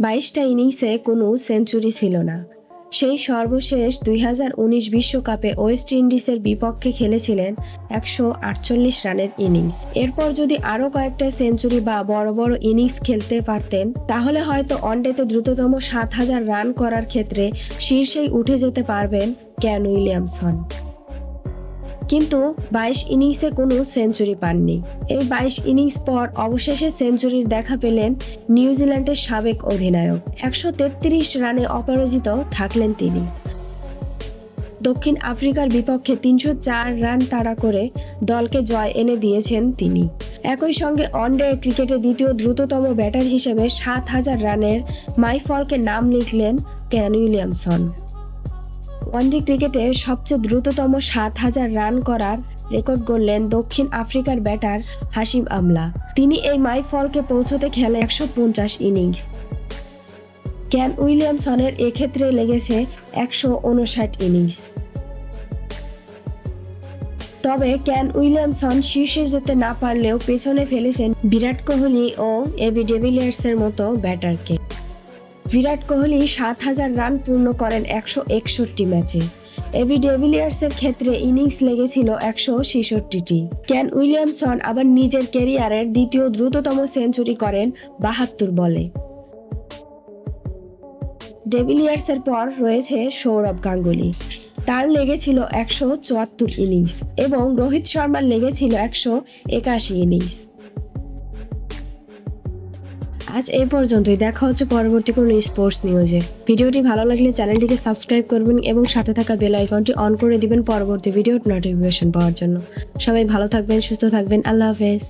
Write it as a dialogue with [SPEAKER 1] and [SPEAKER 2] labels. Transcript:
[SPEAKER 1] বাইশটা ইনিংসে কোনো সেঞ্চুরি ছিল না। সেই সর্বশেষ দুই হাজার উনিশ বিশ্বকাপে ওয়েস্ট ইন্ডিজের বিপক্ষে খেলেছিলেন একশো আটচল্লিশ রানের ইনিংস। এরপর যদি আরও কয়েকটা সেঞ্চুরি বা বড় বড় ইনিংস খেলতে পারতেন, তাহলে হয়তো ওয়ানডেতে দ্রুততম সাত হাজার রান করার ক্ষেত্রে শীর্ষেই উঠে যেতে পারবেন ক্যান উইলিয়ামসন। কিন্তু বাইশ ইনিংসে কোনো সেঞ্চুরি পাননি। এই বাইশ ইনিংস পর অবশেষে সেঞ্চুরির দেখা পেলেন নিউজিল্যান্ডের সাবেক অধিনায়ক। একশো তেত্রিশ রানে অপরাজিত থাকলেন তিনি। দক্ষিণ আফ্রিকার বিপক্ষে তিনশো চার রান তাড়া করে দলকে জয় এনে দিয়েছেন তিনি। একই সঙ্গে ওয়ানডে ক্রিকেটে দ্বিতীয় দ্রুততম ব্যাটার হিসেবে সাত হাজার রানের মাইফলকে নাম লিখলেন ক্যান উইলিয়ামসন। ওয়ানডে ক্রিকেটে সবচেয়ে দ্রুততম সাত হাজার রান করার রেকর্ড গড়লেন দক্ষিণ আফ্রিকার ব্যাটার হাসিম আমলা। তিনি এই মাই ফলকে পৌঁছতে খেলে একশো পঞ্চাশ ইনিংস। ক্যান উইলিয়ামসনের এক্ষেত্রে লেগেছে একশো উনষাট ইনিংস। তবে ক্যান উইলিয়ামসন শীর্ষে যেতে না পারলেও পেছনে ফেলেছেন বিরাট কোহলি ও এবি ডেভিলিয়ার্সের মতো ব্যাটারকে। বিরাট কোহলি সাত হাজার রান পূর্ণ করেন একশো একষট্টি ম্যাচে। এবি ডেভিলিয়ার্সের ক্ষেত্রে ইনিংস লেগেছিল একশো ছেষট্টিটি। ক্যান উইলিয়ামসন আবার নিজের ক্যারিয়ারের দ্বিতীয় দ্রুততম সেঞ্চুরি করেন বাহাত্তর বলে। ডেভিলিয়ার্সের পর রয়েছে সৌরভ গাঙ্গুলি। তার লেগেছিল একশো চুয়াত্তর ইনিংস এবং রোহিত শর্মার লেগেছিল একশো একাশি ইনিংস। আজ এই পর্যন্তই। দেখা হচ্ছে পরবর্তী কোনো স্পোর্টস নিউজে ভিডিওটি ভালো লাগলে চ্যানেলটিকে সাবস্ক্রাইব করবেন এবং সাথে থাকা বেল আইকনটি অন করে দিবেন পরবর্তী ভিডিওর নোটিফিকেশন পাওয়ার জন্য। সবাই ভালো থাকবেন, সুস্থ থাকবেন। আল্লাহ হাফেজ।